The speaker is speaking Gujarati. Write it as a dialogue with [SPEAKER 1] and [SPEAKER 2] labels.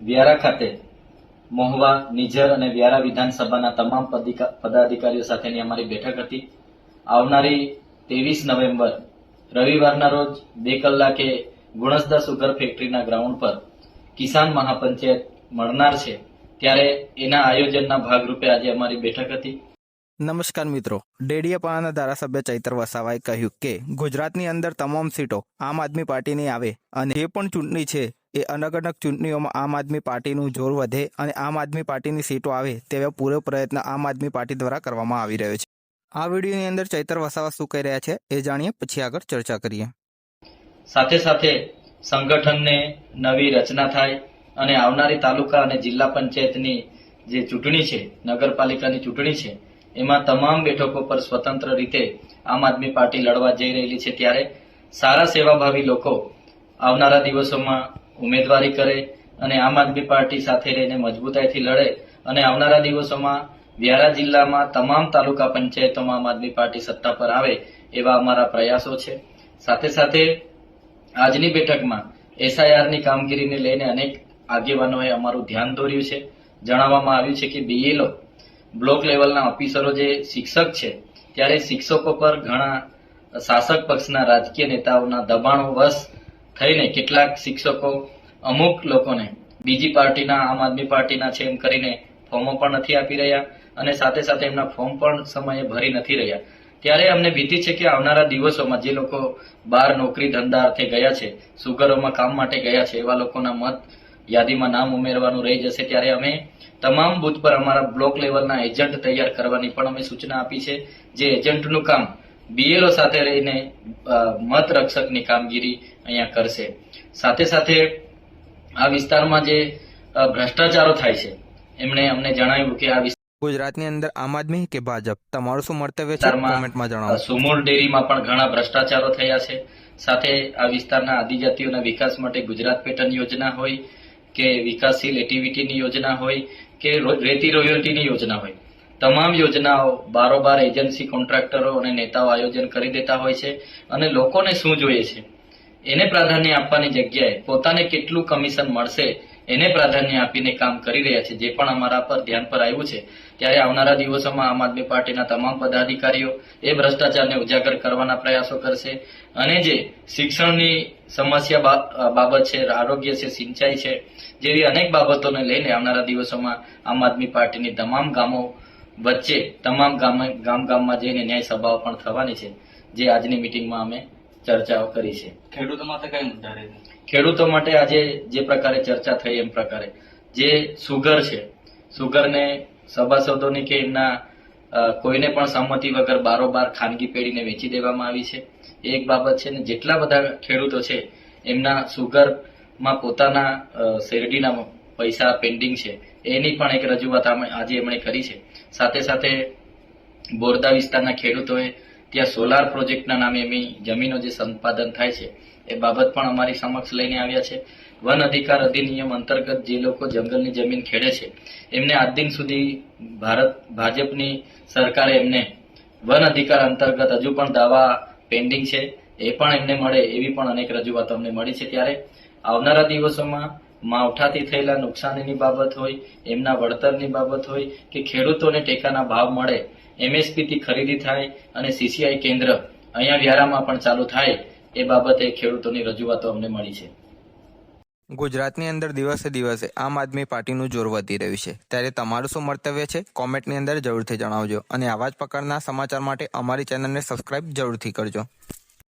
[SPEAKER 1] વ્યારા ખાતે મહુવા નિઝર અને વ્યારા વિધાનસભાના તમામ પદાધિકારીઓ સાથેની અમારી બેઠક હતી. આવનારી ત્રેવીસ નવેમ્બર, રવિવારના રોજ બે કલાકે ગુણસદા સુગર ફેક્ટરીના ગ્રાઉન્ડ પર કિસાન મહાપંચાયત, મળનાર છે. ત્યારે એના આયોજનના ભાગરૂપે આજે અમારી બેઠક હતી.
[SPEAKER 2] નમસ્કાર મિત્રો. ડેડિયાપાડાના ધારાસભ્ય ચૈતર વસાવાએ કહ્યું કે, ગુજરાતની અંદર તમામ સીટો આમ આદમી પાર્ટીની આવે અને જે પણ ચૂંટણી છે, એ અલગ ચૂંટણીઓમાં આમ આદમી પાર્ટીનું જોર વધે અને આમ આદમી પાર્ટીની સીટો આવે તેવા પૂરો પ્રયત્ન આમ આદમી પાર્ટી દ્વારા કરવામાં આવી રહ્યો છે. આ વિડીયોની અંદર ચૈતર વસાવા શું કહી રહ્યા છે, એ જાણીએ. પછી આગળ ચર્ચા કરીએ.
[SPEAKER 1] સાથે સાથે સંગઠનને નવી રચના થાય અને આવનારી તાલુકા અને જિલ્લા પંચાયતની જે ચૂંટણી છે, નગરપાલિકાની ચૂંટણી છે એમાં તમામ બેઠકો પર સ્વતંત્ર રીતે આમ આદમી પાર્ટી લડવા જઈ રહેલી છે ત્યારે સારા સેવાભાવી લોકો આવનારા દિવસોમાં ઉમેદવારી કરે અને આમ આદમી પાર્ટી સાથે રહીને મજબૂતાઈથી લડે અને આવનારા દિવસોમાં વ્યારા જિલ્લામાં તમામ તાલુકા પંચાયતોમાં આમ આદમી પાર્ટી સત્તા પર આવે એવા અમારા પ્રયાસો છે. સાથે સાથે આજની બેઠકમાં એસઆઈઆરની કામગીરીને લઈને અનેક આગેવાનોએ અમારું ધ્યાન દોર્યું છે. જણાવવામાં આવ્યું છે કે બીએલઓ બ્લોક લેવલના ઓફિસરો જે શિક્ષક છે, ત્યારે શિક્ષકો પર ઘણા શાસક પક્ષના રાજકીય નેતાઓના દબાણો વશ થઈને કેટલાક શિક્ષકો અમુક લોકોને બીજી પાર્ટીના, આમ આદમી પાર્ટીના છે એમ કરીને ફોર્મો પણ નથી આપી રહ્યા અને સાથે સાથે એમના ફોર્મ પણ સમયે ભરી નથી રહ્યા. ત્યારે અમને ભીતિ છે કે આવનારા દિવસોમાં જે લોકો બહાર નોકરી ધંધા અર્થે ગયા છે, સુગરોમાં કામ માટે ગયા છે, એવા લોકોના મત યાદીમાં નામ ઉમેરવાનું રહી જશે ત્યારે અમે તમામ બુથ પર અમારા બ્લોક લેવલના એજન્ટ તૈયાર કરવાની પણ અમે સૂચના આપી છે. જે એજન્ટનું કામ બીએલઓ સાથે રહીને મત રક્ષકની કામગીરી અહીંયા કરશે. સાથે સાથે આ વિસ્તારમાં જે ભ્રષ્ટાચારો થાય છે એમણે અમને જણાવ્યું કે આ
[SPEAKER 2] ગુજરાતની અંદર આમ આદમી કે ભાજપ? તમારું શું મર્તવ્ય છે? કોમેન્ટમાં જણાવો.
[SPEAKER 1] સુમૂલ ડેરીમાં પણ ઘણા ભ્રષ્ટાચારો થયા છે. સાથે આ વિસ્તારના આદિજાતિઓના વિકાસ માટે ગુજરાત પેટર્ન યોજના હોય કે વિકાસશીલ એક્ટિવિટીની યોજના હોય કે રેતી રોયલ્ટીની યોજના હોય. તમામ યોજનાઓ બારોબાર એજન્સી કોન્ટ્રાક્ટરો અને નેતાઓ આયોજન કરી દેતા હોય છે અને લોકોને શું જોઈએ છે? એને પ્રાધાન્ય આપવાની જગ્યાએ પોતાને કેટલું કમિશન મળશે એને પ્રાધાન્ય આપીને કામ કરી રહ્યા છે. જે પણ અમારા પર ધ્યાન પર આવ્યું છે, ત્યારે આવનારા દિવસોમાં આમ આદમી પાર્ટીના તમામ પદાધિકારીઓ એ ભ્રષ્ટાચારને ઉજાગર કરવાના પ્રયાસો કરશે અને જે શિક્ષણની સમસ્યા બાબત છે, આરોગ્ય છે, સિંચાઈ છે, જેવી અનેક બાબતોને લઈને આવનારા દિવસોમાં આમ આદમી પાર્ટીની તમામ ગામો વચ્ચે, તમામ ગામ ગામ ગામમાં જઈને ન્યાય સભાઓ પણ થવાની છે, જે આજની મિટિંગમાં અમે ચર્ચાઓ કરી છે.
[SPEAKER 3] ખેડૂતો માટે કઈ મુદ્દા રહે
[SPEAKER 1] ખેડૂતો માટે આજે જે પ્રકારે ચર્ચા થઈ એમ પ્રકારે, જે સુગર છે, સુગરને સભાસદોની કે એમના કોઈને પણ સંમતિ વગર બારોબાર ખાનગી પેઢીને વેચી દેવામાં આવી છે. એક બાબત છે ને, જેટલા બધા ખેડૂતો છે, એમના સુગરમાં પોતાના શેરડીના પૈસા પેન્ડિંગ છે. એની પણ એક રજૂઆત આજે એમણે કરી છે. સાથે સાથે બોરદા વિસ્તારના ખેડૂતોએ ત્યાં સોલાર પ્રોજેક્ટના નામે એમની જમીનો જે સંપાદન થાય છે એ બાબત પણ અમારી સમક્ષ લઈને આવ્યા છે. વન અધિકાર અધિનિયમ અંતર્ગત જે લોકો જંગલની જમીન ખેડે છે, એમને આજ દિન સુધી ભારત, ભાજપની સરકારે એમને વન અધિકાર અંતર્ગત હજુ પણ દાવા પેન્ડિંગ છે. એ પણ એમને મળે એવી પણ અનેક રજૂઆતો અમને મળી છે. ત્યારે આવનારા દિવસોમાં માવઠાથી થયેલા નુકસાનીની બાબત હોય, એમના વળતરની બાબત હોય, કે ખેડૂતોને ટેકાના ભાવ મળે, એમએસપીથી ખરીદી થાય અને સીસીઆઈ કેન્દ્ર અહીંયા વ્યારામાં પણ ચાલુ થાય એ બાબતે ખેડૂતોની રજૂઆતો અમને મળી છે.
[SPEAKER 2] ગુજરાતની અંદર દિવસે દિવસે આમ આદમી પાર્ટીનું જોર વધી રહ્યું છે. ત્યારે તમારું શું મંતવ્ય છે? કોમેન્ટની અંદર જરૂરથી જણાવજો. અને આવા જ પ્રકારના સમાચાર માટે અમારી ચેનલને સબસ્ક્રાઇબ જરૂરથી કરજો.